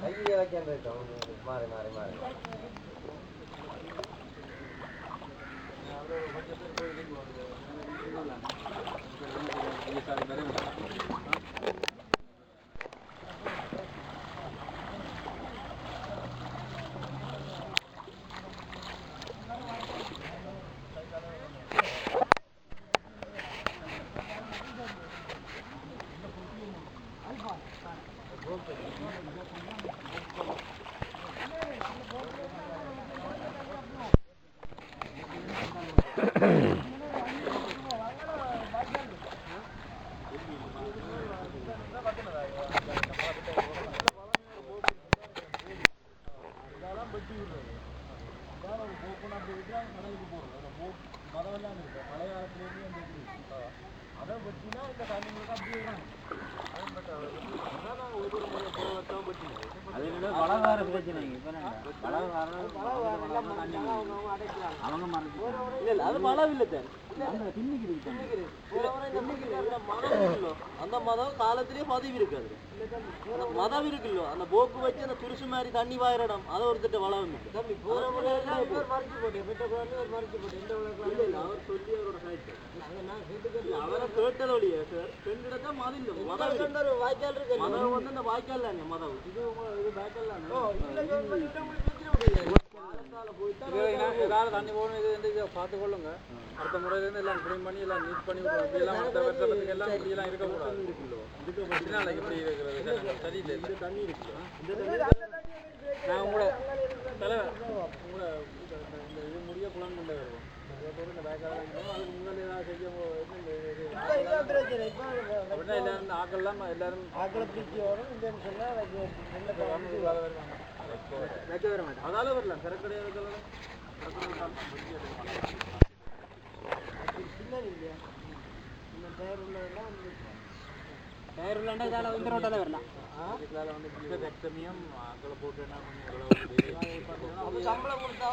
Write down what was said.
கையை வைக்க மாறி மாறி மாறி வளகார பிரச்சனை இப்ப அவங்க மறந்து இல்ல அது மழை இல்லை சார் அந்த மதம் காலத்திலேயே பதவி இருக்காது அந்த மதம் இருக்குல்ல அந்த போக்கு வச்சு அந்த துருசு மாதிரி தண்ணி பாயிற இடம் அதை ஒருத்தட்ட வளம் தம்பி போற முறை மறைச்சு போட்டு பெற்ற குழந்தை ஒரு மறைச்சு போட்டு எந்த இல்ல அவர் சொல்லி அவரோட சாய்ட்டு அவரை கேட்டது ஒழிய சார் மதம் இல்லை மதம் வாய்க்கால் இருக்கு மதம் வந்து அந்த வாய்க்கால் தானே மதம் இது இது வாய்க்கால் தானே தண்ணி போகணும் இது முறையிலேருந்து எல்லாம் க்ளீன் பண்ணி எல்லாம் நீட் பண்ணி விடணும். இப்படி எல்லாம் அடுத்த வருஷத்துக்கு எல்லாம் இப்படி எல்லாம் இருக்கக்கூடாது இதனால இப்படி இருக்கிறது சரியில்லை இந்த தண்ணி இருக்கு நான் உங்களோட தலைவர் உங்களோட இந்த இது முடிய பிளான் கொண்டு வருவோம் இந்த பேக்காக அதுக்கு முன்னாடி ஏதாவது செய்ய எல்லாரும் இந்த ஆக்கள்லாம் எல்லாரும் வைக்க வர மாட்டேன் அதால வரலாம் சரக்கடையாக இருக்கலாம் டயர் உள்ளாண்டா இதால இந்த ரோட்டால வரலாம். இதுல வந்து பெக்டமியம் ஆக்களை போட்டு என்ன பண்ணி சம்பளம் கொடுத்தா